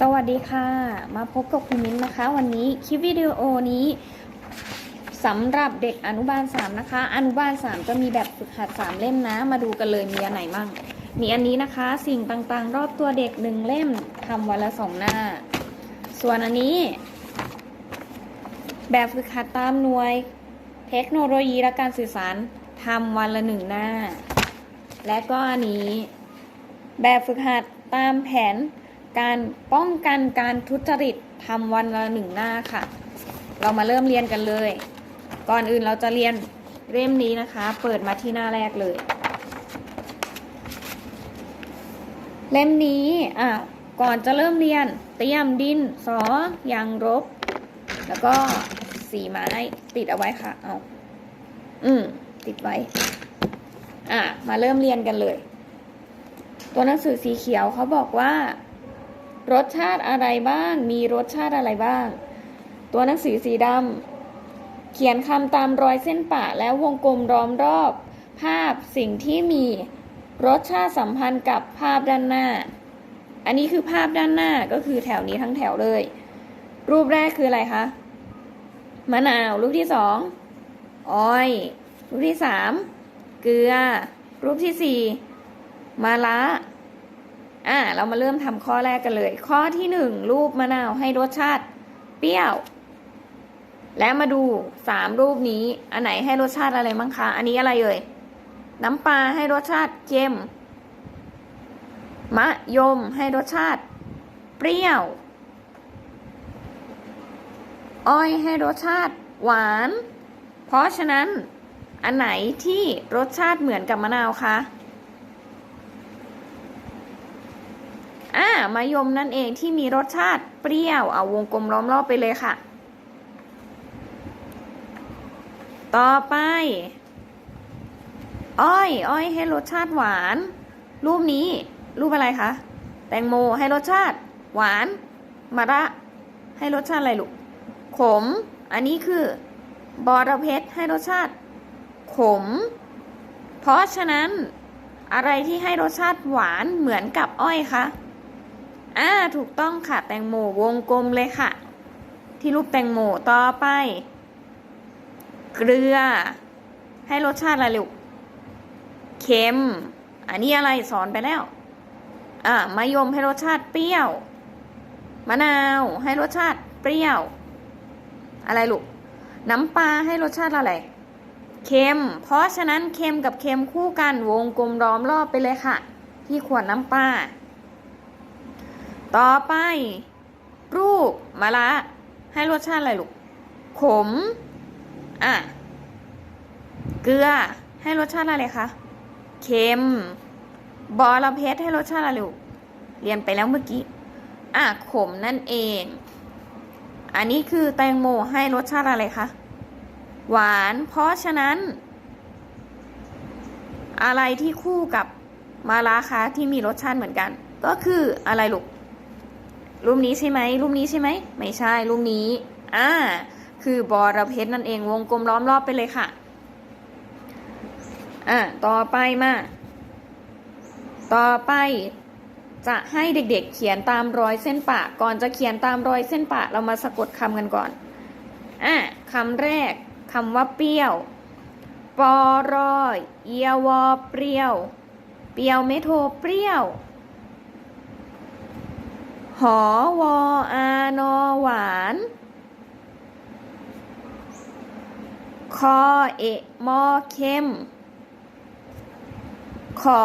สวัสดีค่ะ มาพบกับคุณมิ้นนะคะ วันนี้คลิปวิดีโอนี้สำหรับเด็กอนุบาล 3 นะคะ อนุบาล 3 จะมีแบบฝึกหัด 3 เล่มนะ มาดูกันเลยมีอันไหนมั่ง มีอันนี้นะคะ สิ่งต่างๆ รอบตัวเด็กหนึ่งเล่มทำวันละสองหน้า ส่วนอันนี้ แบบฝึกหัดตามหน่วย เทคโนโลยีและการสื่อสารทำวันละหนึ่งหน้า และก็อันนี้ แบบฝึกหัดตามแผน การป้องกันการทุจริตทำวันละหนึ่งหน้าค่ะ เรามาเริ่มเรียนกันเลย ก่อนอื่นเราจะเรียนเล่มนี้นะคะ เปิดมาที่หน้าแรกเลย เล่มนี้อะก่อนจะเริ่มเรียนเตรียมดินสอยางรบ แล้วก็สีไม้ติดเอาไว้ค่ะ เอาอืมติดไว้ อะมาเริ่มเรียนกันเลย ตัวหนังสือสีเขียวเขาบอกว่า รสชาติอะไรบ้าง มีรสชาติอะไรบ้าง ตัวหนังสือสีดำเขียนคำตามรอยเส้นปะแล้ววงกลมล้อมรอบ ภาพสิ่งที่มีรสชาติสัมพันธ์กับภาพด้านหน้า อันนี้คือภาพด้านหน้าก็คือแถวนี้ทั้งแถวเลย รูปแรกคืออะไรคะ มะนาว รูปที่สองอ้อย รูปที่สามเกลือ รูปที่สี่มะระ อะเรามาเริ่มทำข้อแรกกันเลย ข้อที่หนึ่งรูปมะนาวให้รสชาติ เปรี้ยว และมาดูสามรูปนี้ อันไหนให้รสชาติอะไรมั้งคะ อันนี้อะไรเอ่ยน้ำปลาให้รสชาติเค็มมะยมให้รสชาติ เปรี้ยว อ้อยให้รสชาติ หวาน เพราะฉะนั้น อันไหนที่รสชาติเหมือนกับมะนาวคะ อ่า มะยมนั่นเองที่มีรสชาติเปรี้ยว เอาวงกลมล้อมรอบไปเลยค่ะ ต่อไป อ้อย อ้อยให้รสชาติหวาน รูปนี้ รูปอะไรคะ แตงโมให้รสชาติ หวานมะระให้รสชาติอะไรลูก ขม อันนี้คือบอระเพ็ดให้รสชาติ ขม เพราะฉะนั้นอะไรที่ให้รสชาติหวานเหมือนกับอ้อยคะ อ่าถูกต้องค่ะ แตงโมวงกลมเลยค่ะ ที่รูปแตงโมต่อไป เกลือ ให้รสชาติอะไรลูกเค็ม อันนี้อะไรสอนไปแล้ว อ่ามะยมให้รสชาติเปรี้ยว มะนาวให้รสชาติเปรี้ยว อะไรลูก น้ำปลาให้รสชาติอะไร เค็ม เพราะฉะนั้นเค็มกับเค็มคู่กันวงกลมล้อมรอบไปเลยค่ะ ที่ขวดน้ำปลา ต่อไปรูปมะระให้รสชาติอะไรลูก ขม อะ เกลือ ให้รสชาติอะไรคะ เค็ม บอระเพ็ดให้รสชาติอะไรลูก เรียนไปแล้วเมื่อกี้ อะ ขมนั่นเอง อันนี้คือแตงโมให้รสชาติอะไรคะ หวาน เพราะฉะนั้น อะไรที่คู่กับมาลาคะที่มีรสชาติเหมือนกัน ก็คืออะไรลูก รูปนี้ใช่ไหมรูปนี้ใช่ไหมไม่ใช่รูปนี้อ่าคือบอระเพ็ดนั่นเองวงกลมล้อมรอบไปเลยค่ะอ่าต่อไปมา ต่อไปจะให้เด็กๆเขียนตามรอยเส้นปะก่อนจะเขียนตามรอยเส้นปะเรามาสะกดคำกันก่อนอะคำแรกคำว่าเปรี้ยว ปอรอย เอียวอเปรี้ยว เปรี้ยวไม่โทเปรี้ยว หอวออานอหวานคอเอะมอเข้ม ขอ